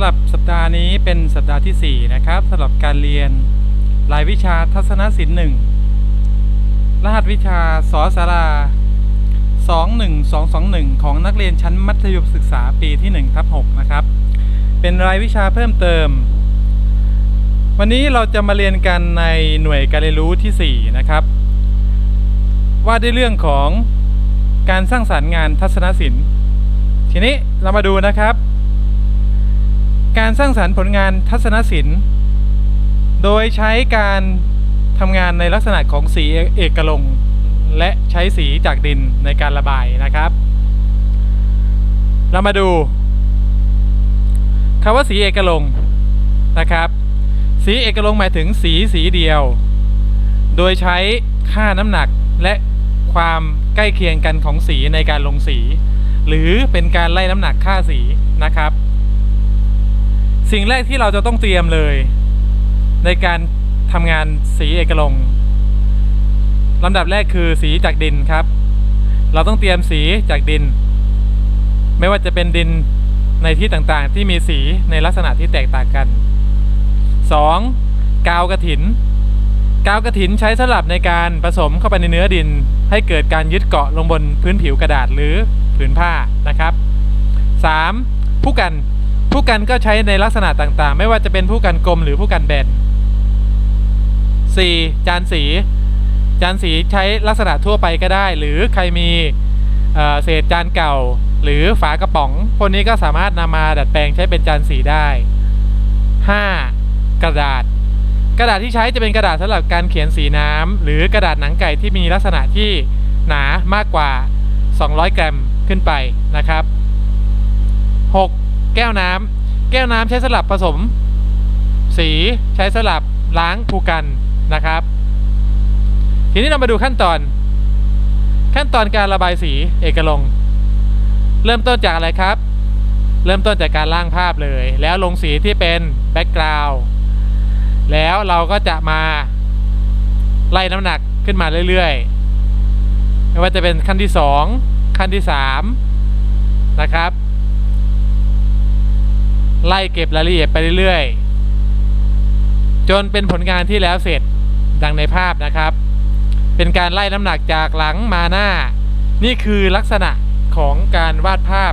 ำหรับสัปดาห์นี้เป็นสัปดาห์ที่ 4 นะครับสำหรับการเรียนรายวิชาทัศนศิลป์หนึ่งรหัสวิชาสอสารา21221 ของนักเรียนชั้นมัธยมศึกษาปีที่1ทับ6นะครับ เป็นรายวิชาเพิ่มเติม วันนี้เราจะมาเรียนกันในหน่วยการเรียนรู้ที่ 4 นะครับ ว่าด้วยเรื่องของการสร้างสารรค์งานทัศนศิลป์ ทีนี้เรามาดูนะครับ การสร้างสารรค์ผลงานทัศนศิลป์ โดยใช้การทำงานในลักษณะของสีเอกลงและใช้สีจากดินในการระบายนะครับ เรามาดูคำว่าสีเอกลงนะครับ สีเอกลงหมายถึงสีสีเดียว โดยใช้ค่าน้ำหนักและความใกล้เคียงกันของสีในการลงสี หรือเป็นการไล่น้ำหนักค่าสีนะครับ สิ่งแรกที่เราจะต้องเตรียมเลย ในการทำงานสีเอกลงลำดับแรกคือสีจากดินครับ เราต้องเตรียมสีจากดิน ไม่ว่าจะเป็นดินในที่ต่างๆ ที่มีสีในลักษณะที่แตกต่างกัน 2. กาวกระถิน กาวกระถินใช้สลับในการผสมเข้าไปในเนื้อดิน ให้เกิดการยึดเกาะลงบนพื้นผิวกระดาษหรือผืนผ้านะครับ 3. ผู้กัน ผู้กันก็ใช้ในลักษณะต่างๆ ไม่ว่าจะเป็นผู้กันกลมหรือผู้กันแบน 4. จานสี จานสีใช้ลักษณะทั่วไปก็ได้ หรือใครมีเเศษจานเก่า หรือฝากระป๋องพวกนี้ก็สามารถนำมาดัดแปลงใช้เป็นจานสีได้ 5. กระดาษ กระดาษที่ใช้จะเป็นกระดาษสำหรับการเขียนสีน้ำหรือกระดาษหนังไก่ที่มีลักษณะที่หนามากกว่า 200 กรัมขึ้นไปนะครับ 6. แก้วน้ำแก้วน้ำใช้สลับผสม สีใช้สลับล้างภูกันนะครับ ทีนี้เรามาดูขั้นตอน ขั้นตอนการระบายสีเอกลง เริ่มต้นจากอะไรครับ เริ่มต้นจากการล่างภาพเลย แล้วลงสีที่เป็นแบ็กกราวด์แล้วเราก็จะมาไล่น้ำหนักขึ้นมาเรื่อยๆ ไม่ว่าจะเป็นขั้นที่ 2 ขั้นที่ 3 นะครับ ไล่เก็บรายละเอียดไปเรื่อยๆ จนเป็นผลงานที่แล้วเสร็จดังในภาพนะครับ เป็นการไล่น้ำหนักจากหลังมาหน้า นี่คือลักษณะของการวาดภาพ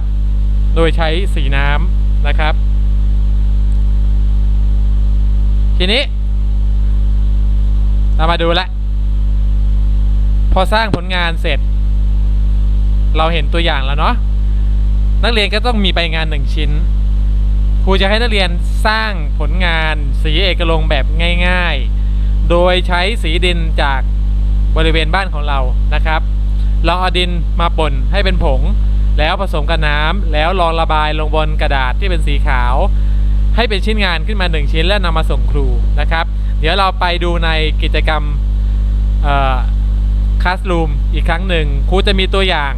โดยใช้สีน้ำนะครับ ทีนี้ เรามาดูละพอสร้างผลงานเสร็จ เราเห็นตัวอย่างแล้วเนาะนักเรียนก็ต้องมีใบงานหนึ่งชิ้น รูจะให้นักเรียนสร้างผลงานสีเอกลงแบบง่าย ๆ โดยใช้สีดินจากบริเวณบ้านของเรานะครับ เราเอาดินมาป่นให้เป็นผง แล้วผสมกับน้ำแล้วลองระบายลงบนกระดาษที่เป็นสีขาว ให้เป็นชิ้นงานขึ้นมา 1 ชิ้นแล้วนำมาส่งครูนะครับ เดี๋ยวเราไปดูในกิจกรรมคลาส o ูมอีกครั้งหนึ่งครูจะมีตัวอย่าง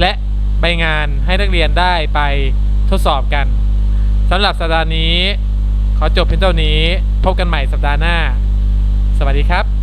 และใบงานให้นักเรียนได้ไปทดสอบกัน สำหรับสัปดาห์นี้ ขอจบเพียงเท่านี้ พบกันใหม่สัปดาห์หน้า สวัสดีครับ